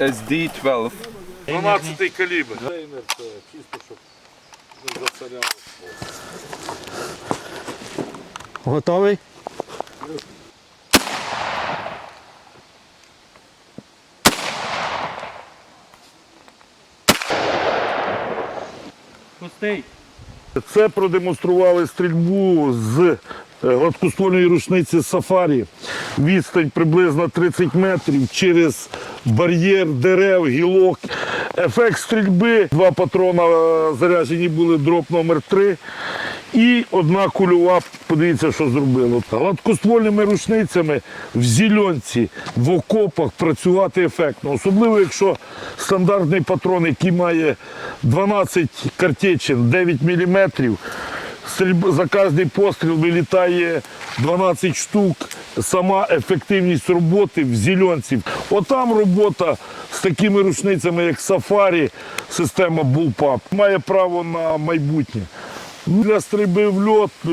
SD12. 12 калібр. Деймер це чисто, щоб не засоряло. Готовий? Пустий. Це продемонстрували стрільбу з е, гладкоствольної рушниці Сафарі. Відстань приблизно 30 метрів через бар'єр дерев, гілок. Ефект стрільби. Два патрона е, заряджені були дроп номер 3 і одна кульова. Подивіться, що зробило. Гладкоствольними рушницями в зільонці, в окопах працювати ефектно. Особливо, якщо стандартний патрон, який має 12 картечин, 9 мм, стрільб- за кожний постріл вилітає 12 штук. Сама ефективність роботи в зільонці. Отам робота з такими рушницями, як Safari, система Bullpup, має право на майбутнє. Для стрільби в льот е,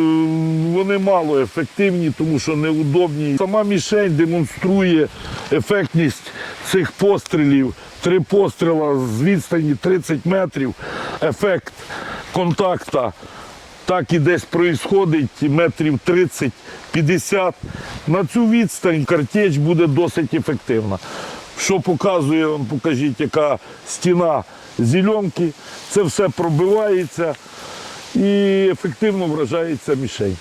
вони мало ефективні, тому що неудобні. Сама мішень демонструє ефектність цих пострілів. Три постріла з відстані 30 метрів. Ефект контакта так і десь проїсходить метрів 30-50. На цю відстань картеч буде досить ефективна. Що показує, покажіть, яка стіна зеленки. Це все пробивається і ефективно вражається мішень.